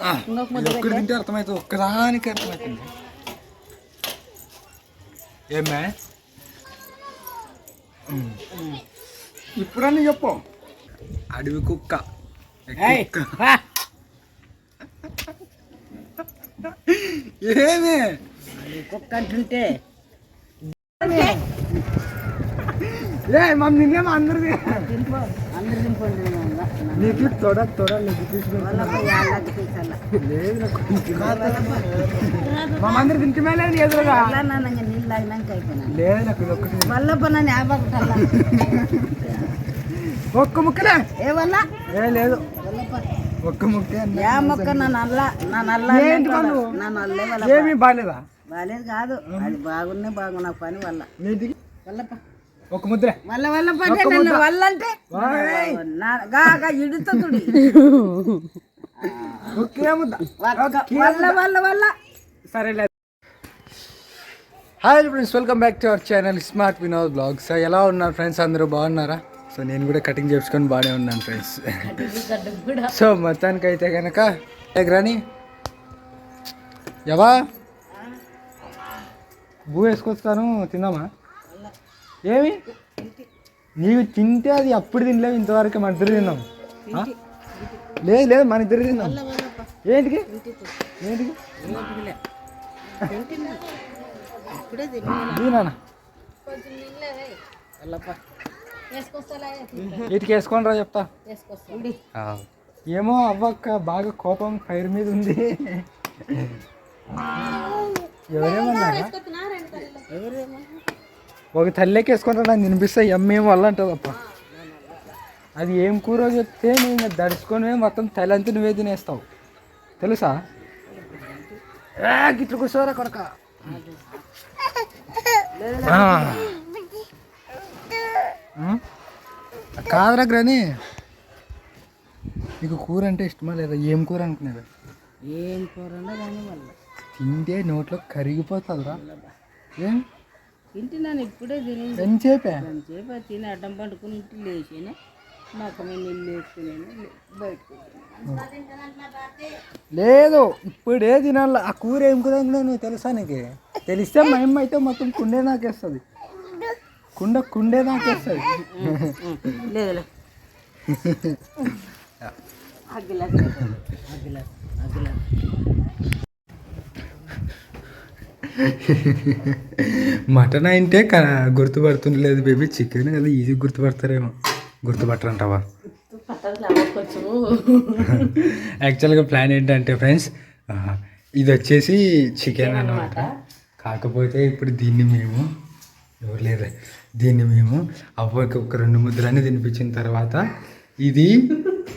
ఇంకొక ముద్ద ఒక్కటి తింటే అర్థమవుతుంది ఒక్కదానికి అర్థమవుతుంది ఏమే ఇప్పుడన్నీ చెప్పు అడవి కుక్క ఏయ్, కుక్క. రా. ఏమే అది కుక్క అంటుంటే ఏ మమ్మీ నిన్నేమో అందరిది తినిపో అందరు తినిపోండి నీకు తొడ తొడ నీకు మా అందరు తింటే లేదు ఎదురుగా. లేదు నాకు ఒక్కటి. వల్లప్ప నన్ను యాభై ఒక్క ముక్కలే ఏ వల్ల? ఏ లేదు. ఒక్క ముక్కే. ఏ మొక్క నా నల్ల నా నల్ల? నా నల్లే ఏమీ బాగాలేదా కాదు. అది బాగున్నే బాగున్నా పని వల్ల. వల్లప్ప. ఒక ముద్ర. వల్ల వల్ల నన్ను. వల్ల అంటే? గాగా ఇడుతుంది ఒకే ముద్ద వల్ల వల్ల వల్ల. సరేలే. Hi friends welcome back to our channel smart Vinod blogs. ఎలా ఉన్నారు ఫ్రెండ్స్? అందరూ బాగున్నారా? సో నేను కూడా కటింగ్ చేసుకొని బాగానే ఉన్నాను ఫ్రెండ్స్. సో మొత్తానికి అయితే కనుక గ్రాని? ఎవా భూ వేసుకొస్తాను తిందామా ఏమి? నీవు తింటే అది అప్పుడు తినలేవు ఇంతవరకు మన ఇద్దరు తిన్నాం. లేదు లేదు మన ఇద్దరు తిన్నాం. ఏంటికి? ఏంటికి? ఇటుకి వేసుకోండి రా చెప్తా. ఏమో అవ్వక్క బాగా కోపం ఫైర్ మీద ఉంది. ఎవరేమన్నారా? ఒక తల్లికి వేసుకుంటా నాకు వినిపిస్తే ఎమ్మేం వల్ల అంటుంది అప్ప అది ఏం కూర చెప్తే నేను దడుచుకొని మొత్తం తలంతా నువ్వే తినేస్తావు. తెలుసా? గిట్లు కూర్చోరా కొడక? కాదురా గ్రని. నీకు కూర అంటే ఇష్టమా లేదా? ఏం కూర అనుకునేది ఏం కూర తింటే నోట్లో కరిగిపోతుందిరా. ఏం? తింటున్నాను ఇప్పుడే తిని ఎంతసేపే తిని అడ్డం పండుకుని ఇంటి లేచాను? మాకు నీళ్ళు వేసుకున్నాను బయటకు లేదు ఇప్పుడే తినాలి. ఆ కూర ఏం నువ్వు తెలుసా నీకు? తెలిస్తే మా అమ్మ అయితే మొత్తం కుండే నాకేస్తుంది. కుండ కుండే నాకేస్తుంది. అగ్గిలాస్ మటన్ అంటే క- గుర్తుపడుతుండలేదు బేబీ చికెన్ కదా ఈజీ గుర్తుపడతారేమో గుర్తుపట్టరంటావా యాక్చువల్గా ప్లాన్ ఏంటంటే ఫ్రెండ్స్ ఇది వచ్చేసి చికెన్ అన్నమాట కాకపోతే ఇప్పుడు దీన్ని మేము ఎవరు లేరు దీన్ని మేము అవ్వకి ఒక రెండు ముద్దలన్నీ తినిపించిన తర్వాత ఇది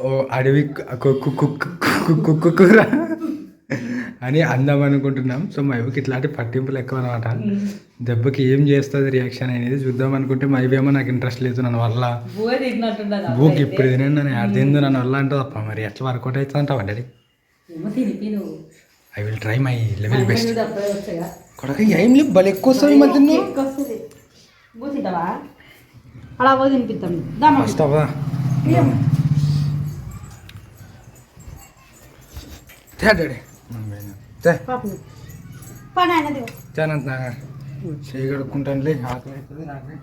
ఓ అడవి కు- కు- కు- కు- కు- కు- కూర అని అందాం అనుకుంటున్నాం. సో మా ఇవ్వకి ఇట్లాంటి పట్టింపులు ఎక్కువ అనమాట దెబ్బకి ఏం చేస్తుంది రియాక్షన్ అనేది చూద్దాం అనుకుంటే మా ఇవేమో నాకు ఇంట్రెస్ట్ లేదు నన్ను వల్ల. బుక్ ఇప్పుడు తినండి నన్ను యాడ్ తిందు నన్ను వల్ల అంటే తప్ప మరి ఎట్లా వర్కౌట్ అవుతుంది అంటావా daddy I will try my level best కొడక ఏం భలే ఎక్కువ వస్తుంది మధ్య అలా తినిపిస్తాం తే డాడీ. తే. పని అనేది చానంత చేయి కడుక్కుంటానులే ఆకలి అవుతుంది నాకు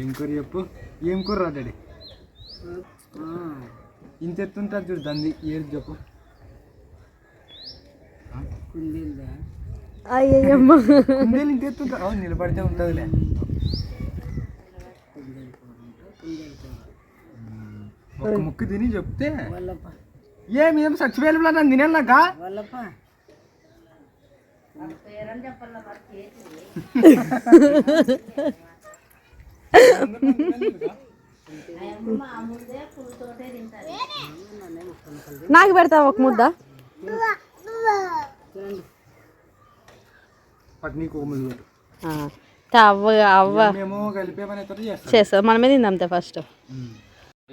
ఏం కూర చెప్పు? ఏం కూర రా డాడీ? ఇంత ఎత్తుంటుంది చూడు దంది ఏది చెప్పు? కుందేలు ఇంత ఎత్తుంటా అవును నిలబడితే ఉంటుందిలే. ఒక ముక్కు తిని చెప్తే ఏమి ఏం చచ్చిపోయాలి నన్ను తినేలాగా? వల్లప్ప. నాకు పెడతావా ఒక ముద్ద. అవ్వ అవ్వ. చేస్తా. మనమే తిందాం ఫస్ట్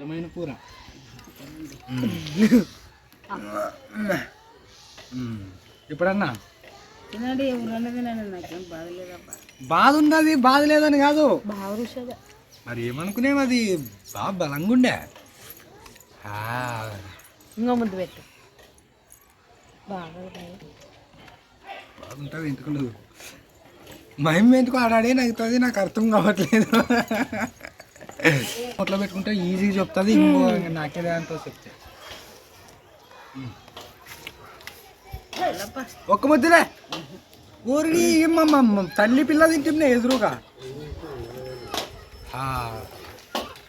బలమైన కూర. ఇప్పుడన్నా? నాకేం బాగలేదబ్బా బాధ ఉన్నది బాధ లేదని కాదు. మరి ఏమనుకునేవి అది? బాగా బలంగా ఉండే ఆ, ఇంకో ముద్దు పెట్టు. బాగా బాగుంటుంది ఎందుకు మహిమ ఎందుకు ఆడాడే? నగ్గుతుంది నాకు అర్థం కావట్లేదు. నోట్లో పెట్టుకుంటే ఈజీగా చెప్తుంది ఇంకో నాకే దాంతో చెప్తే. ఒక్క ముద్దులే. ఊరి మా తల్లి పిల్ల తింటుండే ఎదురుగా.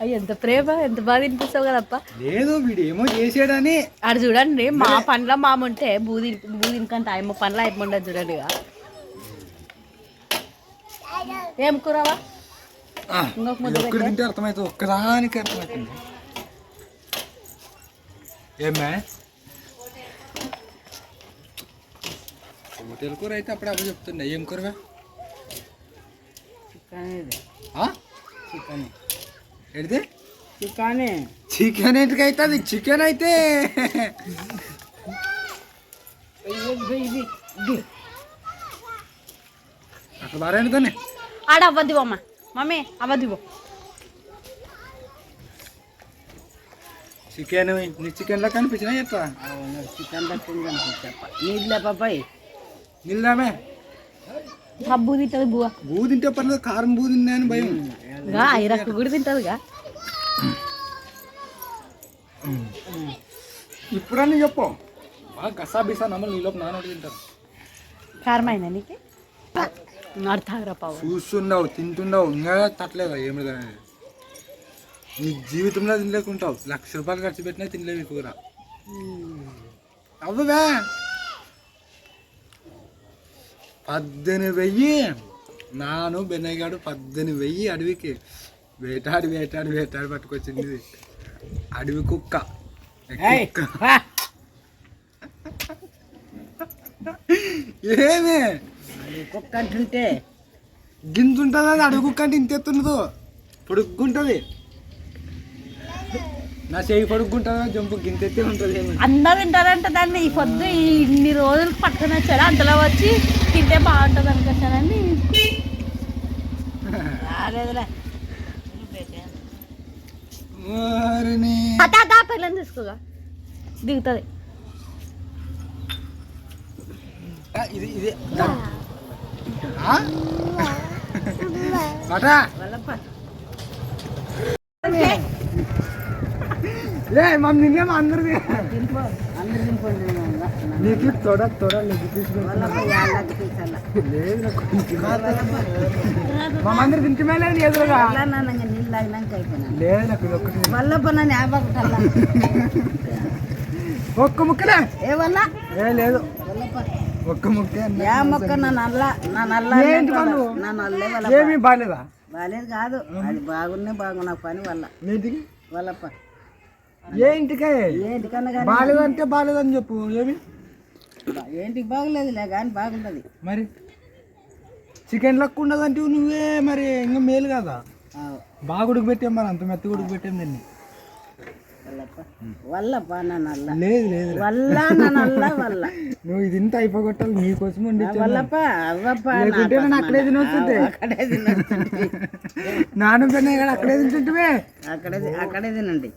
అయ్యి ఎంత ప్రేమ ఎంత బాగా తినిపిస్తావు కదప్ప. లేదు వీడు ఏమో చేసాడని. ఆడు చూడండి మా పండ్ల మామ ఉంటే బూది బూది కంటే ఆయమ్మ పండ్ల అయిపోయి ఉండదు చూడండి. ఏం కూరవా ఆ, ఇంకొక ముద్ద ఇది ఒక్కటి తింటే అర్థమవుతుంది ఒక్కదానికి అర్థమవుతుంది ఏమే హోటల్ కూర అయితే అప్పుడు అప్పుడు చెప్తుండే ఏం కూరవే? చికెన్ ఎడితే చికెనే. చికెన్. ఏంటికి అవుతుంది? చికెన్ అయితే. అట్లా బాగా ఎండుతానే ఆడ అవ్వద్దు అమ్మ. మమ్మీ అవ్వద్దు చికెన్ నీ చికెన్లో కనిపించినా చెప్తా అవును చికెన్ దక్కింది చెప్ప నీళ్ళే పాపాయి? నిల్దామే బూ తింటది బువ్వ. బూ తింటే పర్లేదు కారం బూ తిన్నా అని భయం గా ఐరక్కు కూడా తింటదిగా. ఇప్పుడన్నీ చెప్పు. బాగా గసా బిసా నమ్మలు నీలోపు నానోటి తింటారు. కారమైందా నీకు? అర్థాగ్రా పావు. చూస్తుండవు తింటుండవు ఇంకా తట్టలేదు? ఏమి అనేది. నీ జీవితంలో తినలేకుంటావు. లక్ష రూపాయలు ఖర్చు పెట్టినా తినలేవు కూర. అవ్వవే. పద్దెనిమిది వెయ్యి. నాను బెన్నయ్యగాడు పద్దెనిమిది వెయ్యి అడవికి. వేటాడి వేటాడి వేటాడి పట్టుకొచ్చింది. అడవి కుక్క. కుక్క. ఏమి? కుక్క అంటుంటే గింజుంటుంది అది అడుగు కుక్క అంటే ఇంత ఎత్తున్నదు. పొడుగ్గుంటుంది నా చేయి పొడుగ్గుంటుంది జంపు గింత ఎత్తే ఉంటుంది అందరు తింటారంట దాన్ని. ఈ పొద్దు ఈ ఇన్ని రోజులు పట్టుకొని వచ్చాడు అంతలో వచ్చి తింటే బాగుంటుంది అనుకుంటానని రాలేదులే. పిల్లని తీసుకోగా. దిగుతుంది. ఆ, ఇది ఇది. ఏ మమ్మీ అందరిది. నీకు తొడ తొడ లేదు నాకు. మా అందరు తింటే లేదు ఎదురుగా. లేదు నాకు ఒక్కటి. యాపకటల్లా ఒక్క ముక్కలే. ఏ వల్ల? ఏ లేదు. ఒక్క ముక్కే. యా మొక్క? నా నల్ల నా నల్ల ఏంటి వాళ్ళు? నా నల్లే వాళ్ళ ఏమీ బాగాలేదా బాలేదు కాదు. అది బాగున్నే బాగున్నా పని వల్ల. నీటికి వాళ్ళప్ప ఏ ఇంటికే ఏంటికన్నా కానీ బాగాలేదంటే బాగాలేదని చెప్పు ఏమి? ఏంటికి బాగలేదులే కానీ బాగుంటుంది. మరి? చికెన్ లెక్క ఉండదంటే నువ్వే మరి ఇంకా మేలు కదా. బాగా ఉడికి పెట్టాం మరి అంత మెత్తగా ఉడికి పెట్టాం దీన్ని. వల్లప్ప. నల్ల లేదు లేదు వల్ల నల్ల వల్ల. నువ్వు ఇది ఇంత అయిపోగొట్టాలి నీకోసం వల్లప్ప అవ్వప్ప అక్కడే అక్కడే నాన్న పెన్న అక్కడే తింటుంటే అక్కడే అక్కడే తినండి.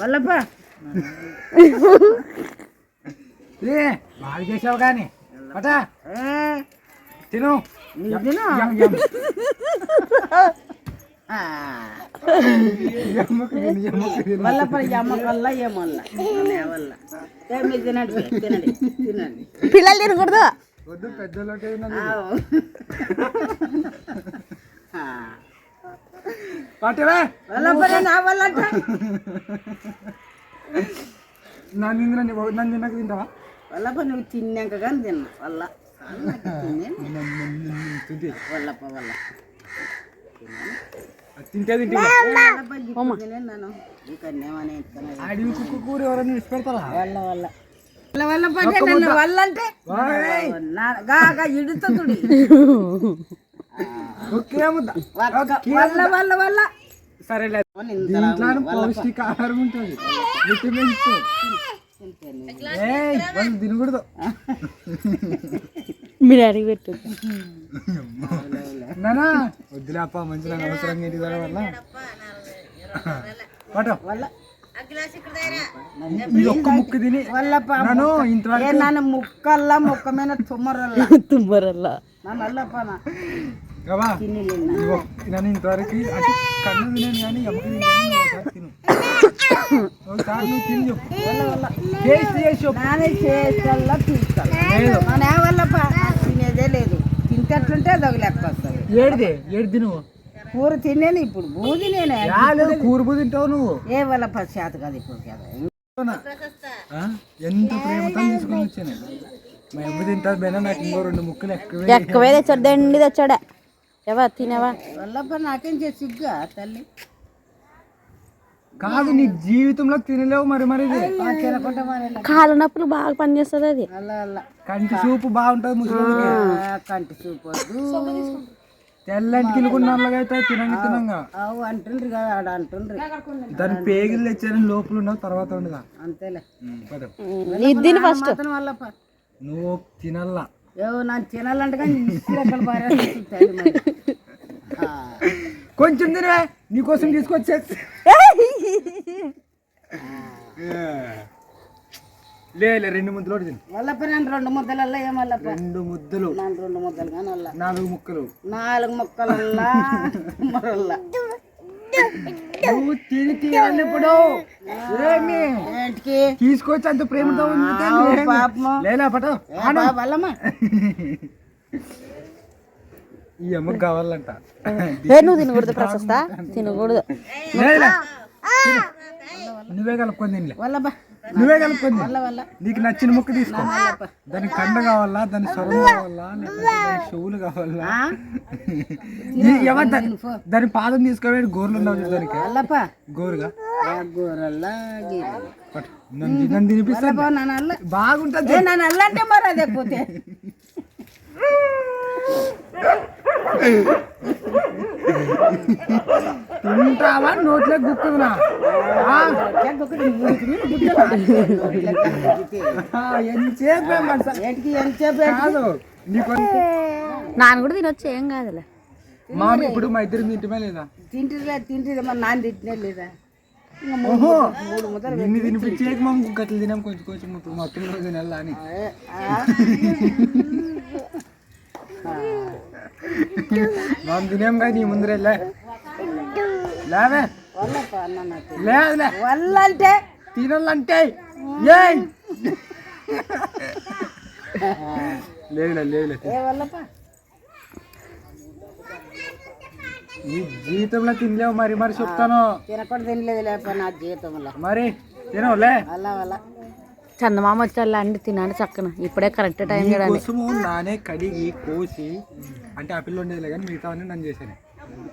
వల్లప్ప. బాగా చేసావు కానీ. పటా తిను. తిను? యమ్, యమ్. ఆ, యమ్మకు తిను, యమ్మకు తిను. వల్లప్ప అమ్మ వల్ల ఏమల్ల వల్ల మీరు తినండి తినండి తినండి పిల్లలు తినకూడదు వద్దు పెద్దలోకే నన్ను తిందిరా, నన్ను తిన్నాక తింటావా నువ్వు తిన్నాక కానీ తిన్నా వల్ల వల్ల తింటే తింటే వల్లప్ప గిట్ల తినేను నేను ఇంకా నేమని ఎత్తుకున్నా. అడవి కుక్క కూర ఎవరైనా విసి పెడతారా? వల్ల వల్ల. వల్ల వల్ల పట్టే నన్ను వల్ల అంటే? నా- గా గా ఇడుతుంది ఒకే ముద్ద. వల్ల వల్ల వల్ల. సరేలే. ఇంతలా దీంట్లో పౌష్టికాహారం ఉంటుంది. విటమిన్స్. ఏయ్ వాళ్ళు తినకూడదు. మీ డాడీకి పెట్టు. నానా వద్దులే అప్ప మంచి నాకు అవసరంగా ఇంటి ద్వారా వల్ల పట్టు వల్ల ఇది ఒక్క ముక్కు తిని వల్ల నన్ను ఇంతవరకు నన్ను ముక్కల్లా ముక్క మీద తుమ్మరల్లా తుమ్మరల్లా నన్ను అల్లప్పన గవా తిని ఇదిగో, నన్ను ఇంతవరకు అంటే కన్ను తినాను కానీ ఎమ్మకి తినాను ఒకసారి తిను ఒకసారి నువ్వు తిని చెప్పు టేస్ట్ చేసి చెప్పు నానే చేస్తల్లా తీస్తాను లేదు మన వల్లప్ప తినేదే లేదు తింటట్లుంటే అది ఒక లెక్క వస్తుంది. ఏడిదే? ఏడు తిను కూర తినేను ఇప్పుడు. బూది నేనే లేదు కూరుపు తింటావు నువ్వు. ఏ వల్లప్ప చేత కాదు ఇప్పుడు కదా. ఆ? ఎంత ప్రేమతో తీసుకొని వచ్చాను. మా అమ్మ బేనా నాకు ఇంకో రెండు ముక్కలు ఎక్కువే ఎక్కువే తెచ్చాడు దండి తెచ్చాడా. ఎవా తినేవా? వల్లప్ప నాకేం చేసి సిగ్గా తల్లి? కాదు నీ జీవితంలో తినలేవు మరి మరి కాళ్ళ నొప్పులు బాగా పనిచేస్తుంది అది. అలా అలా. కంటి సూపు బాగుంటుంది ముసలి ఆ, కంటి చూపొద్దు తెల్లంటి అయితే తినంగా తినంగా. అవు అంటుండ్రు కదా ఆడ అంటుండ్రు. దాని పేగులు తెచ్చారని లోపల ఉండవు తర్వాత ఉండదా? అంతేలే. ఇది ఫస్ట్ నువ్వు తినల్లా. ఏవో నాకు తినాలంటే కానీ ఎక్కడ కొంచెం తినవే నీకోసం తీసుకొచ్చేసి లే లే, రెండు ముద్దలు ఒకటి తిను. వల్లప్ప నేను రెండు ముద్దలల్లా ఏం వల్లప్ప? రెండు ముద్దలు. నన్ను రెండు ముద్దలు కానీ వల్ల. నాలుగు ముక్కలు. నాలుగు ముక్కలల్లా? మరల్లా నువ్వు తిని తీయాలి ఇప్పుడు. ఏమి? ఏంటికి? తీసుకొచ్చి అంత ప్రేమతో నువ్వేమి? పాపము. లేలా పట వల్లమ్మ. ఈ అమ్మకి కావాలంట. ఏ నువ్వు తినకూడదు ప్రశస్త. తినకూడదు. నువ్వే కలుపుకొని తినలే. నువ్వే కలుపుకొని నీకు నచ్చిన ముక్క తీసుకో. దానికి కండ కావాలా దాని స్వరం కావాలా చెవులు కావాలా? దాని- పాదం తీసుకోవేడి గోర్లు ఉండవు దానికి. గోరుగా. నన్ను బాగుంటుంది. నన్ను అల్లంటే మరి అదే పోతే. తింటావా? నోట్లో గుక్కుదునా ఎంతసేపు ఏం మనస- ఏంటికి ఎంతసేపు కాదు. నీకు నాన్న కూడా తినొచ్చు ఏం కాదులే. మా ఇప్పుడు మా ఇద్దరు తింటమే లేదా? తింటిదిలే తింటిది మరి నాన్న తింటినే లేదా? నిన్ను తినిపించేకి మా గట్ల తినాం కొంచెం కొంచెం ఇప్పుడు మొత్తం రోజు నెల అని? మనం తినేం కానీ ముందరే లే. లేవే లేదులే తినాలంటే. ఏయ్. లేదులే లేదులే ఏ నీ జీవితంలో తినలేవు మరి మరి చెప్తాను. తినకుండా తినలేదు లేకపోతే నా జీవితంలో. మరి తినవులే అలా వల్ల. చందమామ వచ్చి అండి? తినండి చక్కన. ఇప్పుడే కరెక్ట్ టైం నీ కోసము నానే కడిగి కోసి అంటే ఆ పిల్ల ఉండేదిలే కానీ మిగతా అన్నీ నన్ను చేశాను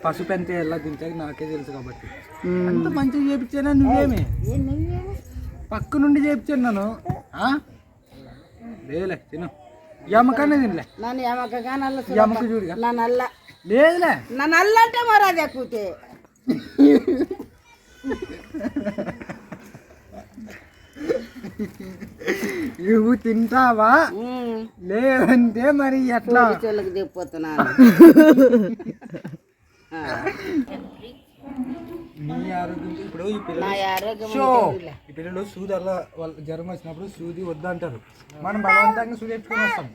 పసుపు ఎంత ఎలా తింటే నాకే తెలుసు కాబట్టి. అంత మంచిగా చేపించానా నువ్వేమి? పక్క నుండి చేపించాను నన్ను. ఆ? లేదులే తిను. ఈ అమ్మకానే తినలే. నన్ను ఏమక్కగా నల్ల చూడుగా. నన్ను అల్ల లేదులే. నన్ను అల్ల అంటే మరి అది ఎక్కుతే నువ్వు తింటావా? లేదంటే మరి ఎట్లా? చెల్లకు దిగిపోతున్నాను. నీ ఆరోగ్యం ఇప్పుడు ఈ పిల్ల నా ఆరోగ్యం షో ఈ పిల్లలు సూది అలా వాళ్ళ జ్వరం వచ్చినప్పుడు సూది వద్దంటారు. మనం బలవంతంగా సూది ఎత్తుకొని వస్తాం.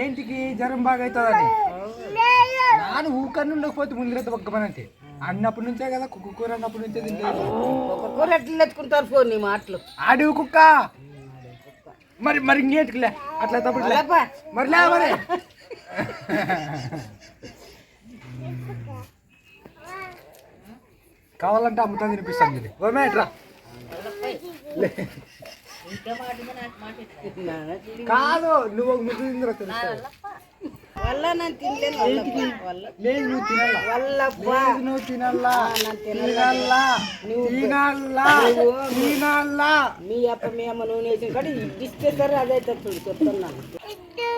ఏంటికి జ్వరం బాగా అవుతుందని? నాను ఊకని ఉండకపోతే ముందరైతే ఒక్క పని అంటే. అన్నప్పటి నుంచే కదా కుక్క కూర అన్నప్పటి నుంచే తింటారు ఒక్కొక్కరు ఎట్లా ఎత్తుకుంటారు ఫోన్ నీ మాటలు? ఆడివి కుక్క? మరి మరి ఇంకేంటికిలే? అట్లా తప్పుడు మరి లే మరి. కావాలంటే అమ్ముతా తినిపిస్తాను ఇది ఓమే ఎట్రా కాదు నువ్వు ఒక ముద్దు తిందిరా తెలుస్తుంది వల్ల నేను తినలేను వల్లప్ప వల్ల లేదు నువ్వు తినాలా వల్లప్ప లేదు నువ్వు తినాలా తినాలా తినాలా తినాలా మీ అప్ప మీ అమ్మ నూనె వేసిన కాడ ఇది ఇస్తే సరే అదే చూడు చెప్తున్నాను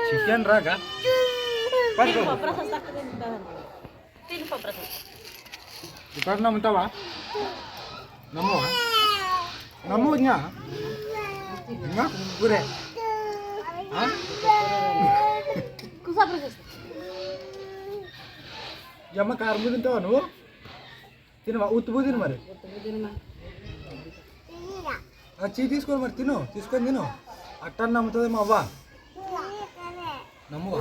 చికెన్ రాగా పట్టుకో ఇప్పుడు నమ్ముతావా నమ్మవా నమ్ము ఇంకా ఇంకా అమ్మ కారం తింటావా నువ్వు? తినవా? ఉత్తుపు తిను మరి. చీ తీసుకో మరి తిను. తీసుకొని తిను. అట్టని నమ్ముతుంది మా అవ్వ నమ్మువా?